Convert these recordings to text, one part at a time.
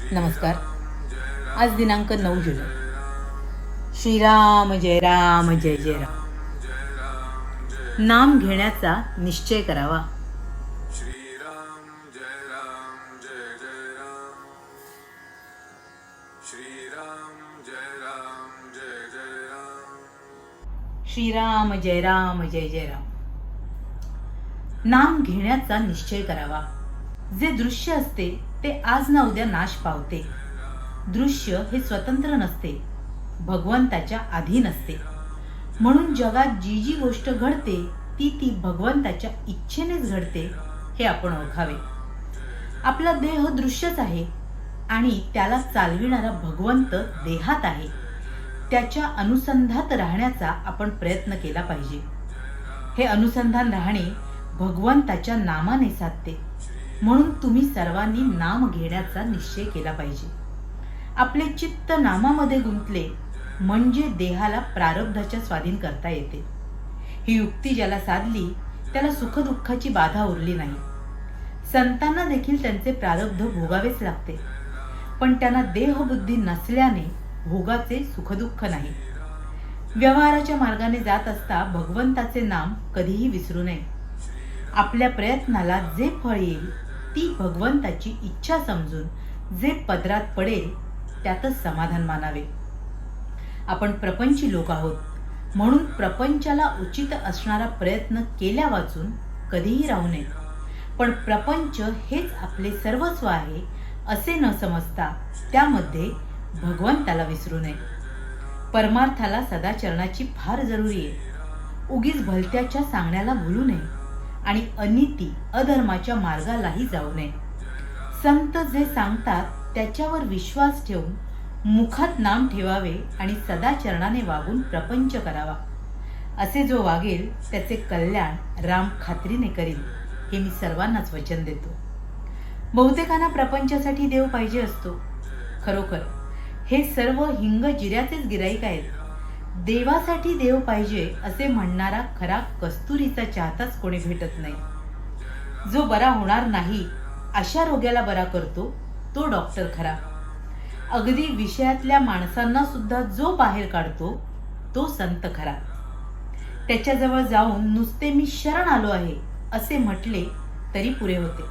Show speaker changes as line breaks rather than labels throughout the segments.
नमस्कार. आज दिनांक नऊ जुलै. श्रीराम जय राम जय जय राम. नाम घेण्याचा निश्चय करावा.
श्रीराम जय राम जय जय राम. जय जय राम
नाम घेण्याचा निश्चय करावा. जे दृश्य असते ते आज ना उद्या नाश पावते. दृश्य हे स्वतंत्र नसते. भगवंताच्या अधीन असते. म्हणून जगात जी जी गोष्ट घडते ती ती भगवंताच्या इच्छेनेच घडते हे आपण ओळखावे. आपला देह दृश्यच आहे आणि त्याला चालविणारा भगवंत देहात आहे. त्याच्या अनुसंधात राहण्याचा आपण प्रयत्न केला पाहिजे. हे अनुसंधान राहणे भगवंताच्या नामाने साधते. म्हणून तुम्ही सर्वांनी नाम घेण्याचा निश्चय केला पाहिजे. आपले चित्त नामामध्ये गुंतले म्हणजे देहाला प्रारब्धाच्या स्वाधीन करता येते. ही युक्ती ज्याला साधली त्याला सुखदुःखाची बाधा उरली नाही. संतांना देखील त्यांचे प्रारब्ध भोगावेच लागते. पण त्यांना देहबुद्धी नसल्याने भोगाचे सुखदुःख नाही. व्यवहाराच्या मार्गाने जात असता भगवंताचे नाम कधीही विसरू नये. आपल्या प्रयत्नाला जे फळ येईल ती भगवंताची इच्छा समजून जे पदरात पडेल त्यातच समाधान मानावे. आपण प्रपंची लोक आहोत. म्हणून प्रपंचाला उचित असणारा प्रयत्न केल्या वाचून कधीही राहू नये. पण प्रपंच हेच आपले सर्वस्व आहे असे न समजता त्यामध्ये भगवंताला विसरू नये. परमार्थाला सदाचरणाची फार जरुरी आहे. उगीच भलत्याच्या सांगण्याला भुलू नये. आणि अनिती अधर्माच्या मार्गालाही जाऊ नये. संत जे सांगतात त्याच्यावर विश्वास ठेवून मुखात नाम ठेवावे आणि सदाचरणाने वागून प्रपंच करावा. असे जो वागेल त्याचे कल्याण राम खात्रीने करील हे मी सर्वांनाच वचन देतो. बहुतेकांना प्रपंचासाठी देव पाहिजे असतो. खरोखर हे सर्व हिंग जिऱ्याचेच गिराईक आहेत. देवासाठी देव पाहिजे असे म्हणणारा खरा कस्तुरीचा चाहताच कोणी भेटत नाही. जो बरा होणार नाही अशा रोग्याला बरा करतो तो डॉक्टर खरा. अगदी विषयातल्या माणसांना सुद्धा जो बाहेर काढतो तो संत खरा. त्याच्याजवळ जाऊन नुसते मी शरण आलो आहे असे म्हटले तरी पुरे होते.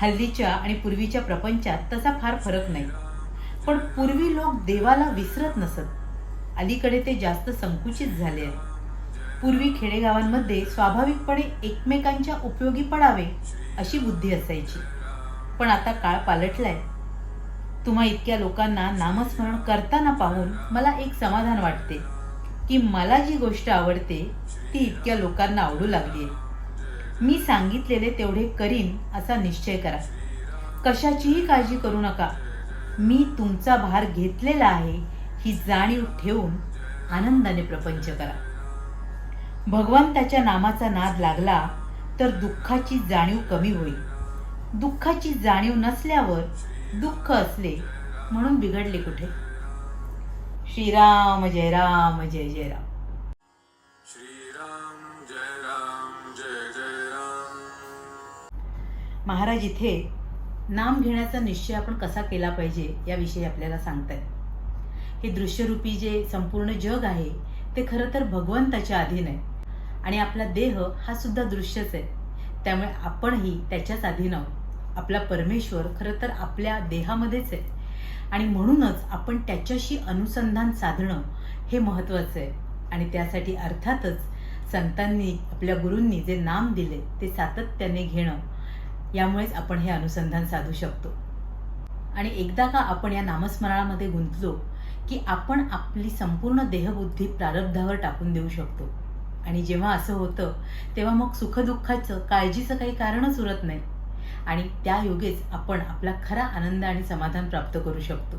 हल्लीच्या आणि पूर्वीच्या प्रपंचात तसा फार फरक नाही. पण पूर्वी लोक देवाला विसरत नसत. अलीकडे ते जास्त संकुचित झाले आहे पूर्वी खेडेगावांमध्ये स्वाभाविकपणे एकमेकांच्या उपयोगी पडावे अशी बुद्धी असायची. पण आता काळ पालटलाय. तुम्हा इतक्या लोकांना नामस्मरण करताना पाहून मला एक समाधान वाटते की मला जी गोष्ट आवडते ती इतक्या लोकांना आवडू लागली मी सांगितलेले तेवढे करीन असा निश्चय करा. कशाचीही काळजी करू नका. मी तुमचा भार घेतलेला आहे ही जाणीव ठेवून आनंदाने प्रपंच करा. भगवंताच्या नामाचा नाद लागला तर दुःखाची जाणीव कमी होईल. दुःखाची जाणीव नसल्यावर दुःख असले म्हणून बिघडले कुठे? श्रीराम जय राम जय जय राम.
श्रीराम जय राम जय जय राम.
महाराज इथे नाम घेण्याचा निश्चय आपण कसा केला पाहिजे याविषयी आपल्याला सांगतायत. हे दृश्यरूपी जे संपूर्ण जग आहे ते खरं तर भगवंताच्या अधीन आहे. आणि आपला देह हा सुद्धा दृश्यच आहे. त्यामुळे आपणही त्याच्याच अधीन आहोत. आपला परमेश्वर खरं तर आपल्या देहामध्येच आहे. आणि म्हणूनच आपण त्याच्याशी अनुसंधान साधणं हे महत्त्वाचं आहे. आणि त्यासाठी अर्थातच संतांनी आपल्या गुरूंनी जे नाम दिले ते सातत्याने घेणं यामुळेच आपण हे अनुसंधान साधू शकतो. आणि एकदा का आपण या नामस्मरणामध्ये गुंतलो की आपण आपली संपूर्ण देहबुद्धी प्रारब्धावर टाकून देऊ शकतो. आणि जेव्हा असं होतं तेव्हा मग सुखदुःखाचं काळजीचं काही कारणच उरत नाही. आणि त्या योगेच आपण आपला खरा आनंद आणि समाधान प्राप्त करू शकतो.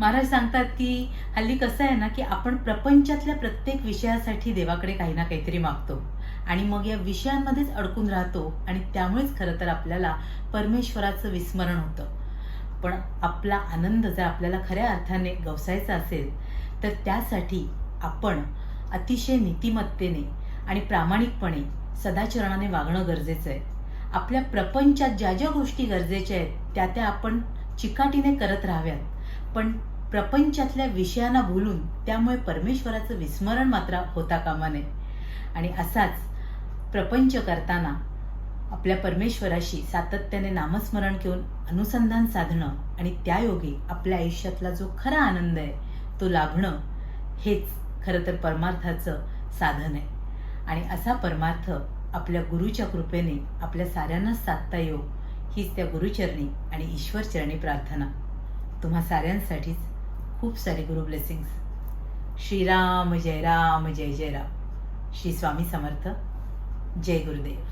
महाराज सांगतात की हल्ली कसं आहे ना की आपण प्रपंचातल्या प्रत्येक विषयासाठी देवाकडे काही ना काहीतरी मागतो. आणि मग या विषयांमध्येच अडकून राहतो आणि त्यामुळेच खरं तर आपल्याला परमेश्वराचं विस्मरण होतं. पण आपला आनंद जर आपल्याला खऱ्या अर्थाने गवसायचा असेल तर त्यासाठी आपण अतिशय नीतिमत्तेने आणि प्रामाणिकपणे सदाचरणाने वागणं गरजेचं आहे. आपल्या प्रपंचात ज्या ज्या गोष्टी गरजेच्या आहेत त्या त्या आपण चिकाटीने करत राहाव्यात. पण प्रपंचातल्या विषयांना भुलून त्यामुळे परमेश्वराचं विस्मरण मात्र होता कामा नये. आणि असाच प्रपंच करताना आपल्या परमेश्वराशी सातत्याने नामस्मरण घेऊन अनुसंधान साधणं आणि त्यायोगे आपल्या आयुष्यातला जो खरा आनंद आहे तो लाभणं हेच खरं तर परमार्थाचं साधन आहे. आणि असा परमार्थ आपल्या गुरुच्या कृपेने आपल्या साऱ्यांनाच साधता येऊ हीच त्या गुरुचरणी आणि ईश्वरचरणी प्रार्थना. तुम्हा साऱ्यांसाठीच खूप सारे गुरु ब्लेसिंग्स. श्रीराम जय राम जय जय राम. श्री स्वामी समर्थ. जय गुरुदेव.